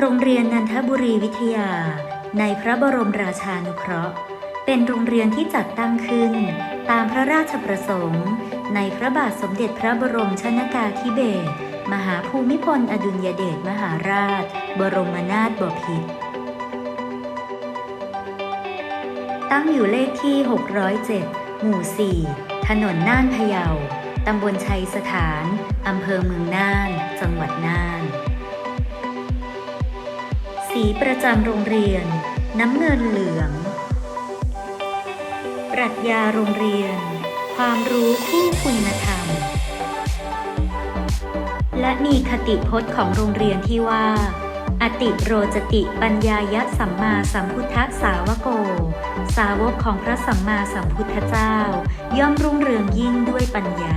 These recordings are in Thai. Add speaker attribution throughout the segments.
Speaker 1: โรงเรียนนันทบุรีวิทยา ในพระบรมราชานุเคราะห์ เป็นโรงเรียนที่จัดตั้งขึ้น ตามพระราชประสงค์ ในพระบาทสมเด็จพระบรมชนากาธิเบศรมหาภูมิพลอดุลยเดชมหาราช บรมนาถบพิตรตั้งอยู่เลขที่ 607 หมู่ 4 ถนนน่านพะเยา ตำบลชัยสถาน อำเภอเมืองน่าน จังหวัดน่าน สีประจำโรงเรียน น้ำเงินเหลือง ปรัชญาโรงเรียน ความรู้คู่คุณธรรม และมีคติพจน์ของโรงเรียนที่ว่า อติโรจติปัญญายะสัมมาสัมพุทธสาวโก สาวกของพระสัมมาสัมพุทธเจ้า ย่อมรุ่งเรืองยิ่งด้วยปัญญา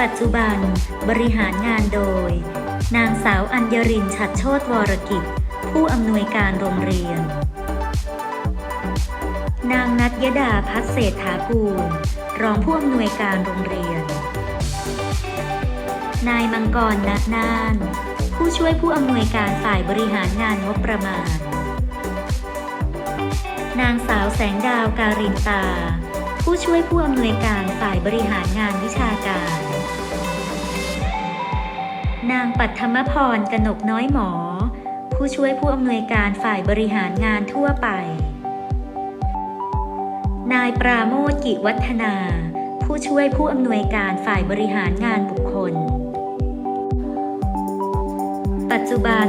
Speaker 1: ปัจจุบันบริหารงานโดย นางสาวอัญญรินชัดโชตวรกิจ ผู้อำนวยการโรงเรียน นางนัทยดาพัฒเศรษฐากูล รองผู้อำนวยการโรงเรียน นายมังกรณนาน ผู้ช่วยผู้อำนวยการฝ่ายบริหารงานงบประมาณ นางสาวแสงดาวการินตา ผู้ช่วยผู้อำนวยการฝ่ายบริหารงานวิชาการ นางปัทธมพรกนกน้อยหมอ ผู้ช่วยผู้อำนวยการฝ่ายบริหารงานทั่วไป นายปราโมทกิวัฒนา ผู้ช่วยผู้อำนวยการฝ่ายบริหารงานบุคคล ปัจจุบัน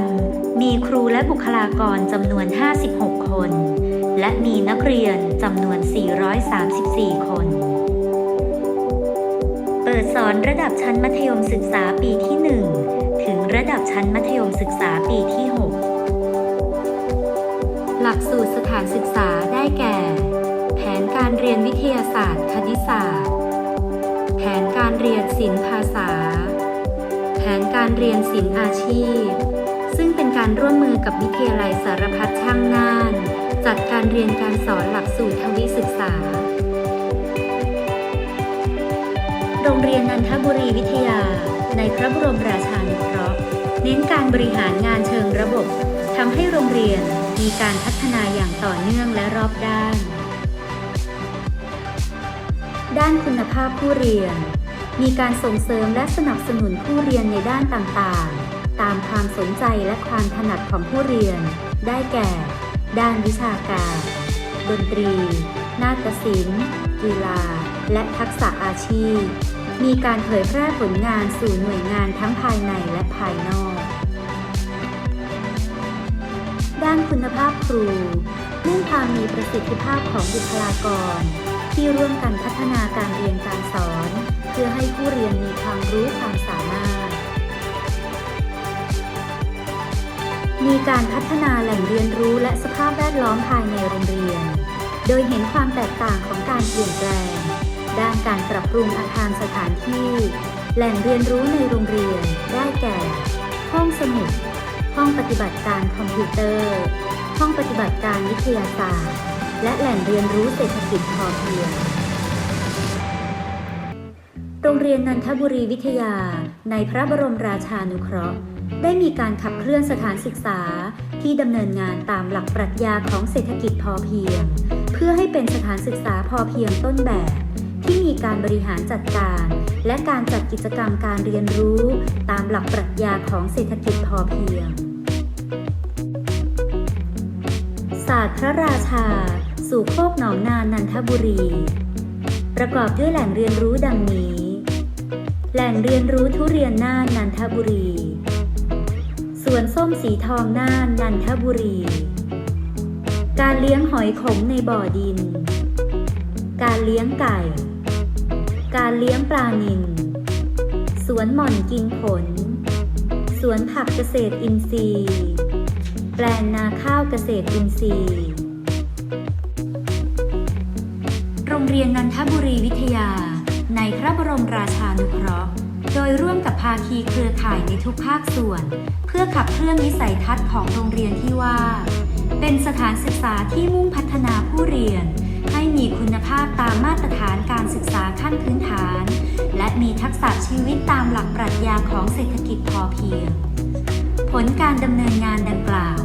Speaker 1: มีครูและบุคลากรจำนวน 56 คน และมีนักเรียนจำนวน 434 คนเปิดสอนระดับชั้นมัธยมศึกษาปีที่ 1 ถึงระดับชั้นมัธยมศึกษาปีที่ 6 หลักสูตรสถานศึกษาได้แก่ แผนการเรียนวิทยาศาสตร์ คณิตศาสตร์ แผนการเรียนศิลปภาษา แผนการเรียนศิลป์อาชีพ ซึ่งเป็นการร่วมมือกับวิทยาลัยสารพัดช่างน่าน จัดการเรียนการสอนหลักสูตรทวิศึกษา โรงเรียนนันทบุรีวิทยา ในพระบรมราชานุเคราะห์เน้นการบริหารงานเชิงระบบทำให้โรงเรียนมีการพัฒนาอย่างต่อเนื่องและรอบด้าน ด้านคุณภาพผู้เรียน มีการส่งเสริมและสนับสนุนผู้เรียนในด้านต่างๆ ตามความสนใจและความถนัดของผู้เรียน ได้แก่ ด้านวิชาการ ดนตรี นาฏศิลป์ กีฬา และทักษะอาชีพ มีการเผยแพร่ผลงานสู่หน่วยงานทั้งภายในและภายนอก ด้านคุณภาพครูเนื่องความมีประสิทธิภาพของบุคลากร ที่ร่วมกันพัฒนาการเรียนการสอน เพื่อให้ผู้เรียนมีความรู้ความสามารถ มีการพัฒนาแหล่งเรียนรู้และสภาพแวดล้อมภายในโรงเรียน โดยเห็นความแตกต่างของการเปลี่ยนแปลง ด้านการปรับปรุงอาคารสถานที่ แหล่งเรียนรู้ในโรงเรียน ได้แก่ ห้องสมุด ห้องปฏิบัติการคอมพิวเตอร์ ห้องปฏิบัติการวิทยาศาสตร์ และแหล่งเรียนรู้เศรษฐกิจพอเพียงโรงเรียนนันทบุรีวิทยา ในพระบรมราชานุเคราะห์ ได้มีการขับเคลื่อนสถานศึกษาที่ดำเนินงานตามหลักปรัชญาของเศรษฐกิจพอเพียง เพื่อให้เป็นสถานศึกษาพอเพียงต้นแบบ ที่มีการบริหารจัดการ และการจัดกิจกรรมการเรียนรู้ ตามหลักปรัชญาของเศรษฐกิจพอเพียง ศาสตร์พระราชา สู่โคกหนองนานันทบุรี ประกอบด้วยแหล่งเรียนรู้ดังนี้ แหล่งเรียนรู้ทุเรียนน่านนันทบุรีสวนส้มสีทองน่านนันทบุรี การเลี้ยงหอยขมในบ่อดิน การเลี้ยงไก่ การเลี้ยงปลานิลสวนหม่อนกินผล สวนผักเกษตรอินทรีย์ แปลงนาข้าวเกษตรอินทรีย์ โรงเรียนนันทบุรีวิทยา ในพระบรมราชานุเคราะห์ โดยร่วมกับภาคีเครือข่ายในทุกภาคส่วน เพื่อขับเคลื่อนวิสัยทัศน์ของโรงเรียนที่ว่า เป็นสถานศึกษาที่มุ่งพัฒนาผู้เรียน ภาพตามมาตรฐานการศึกษาขั้นพื้นฐาน และมีทักษะชีวิตตามหลักปรัชญาของเศรษฐกิจพอเพียง ผลการดำเนินงานดังกล่าว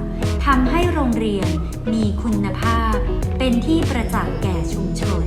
Speaker 1: ทำให้โรงเรียนมีคุณภาพ เป็นที่ประจักษ์แก่ชุมชน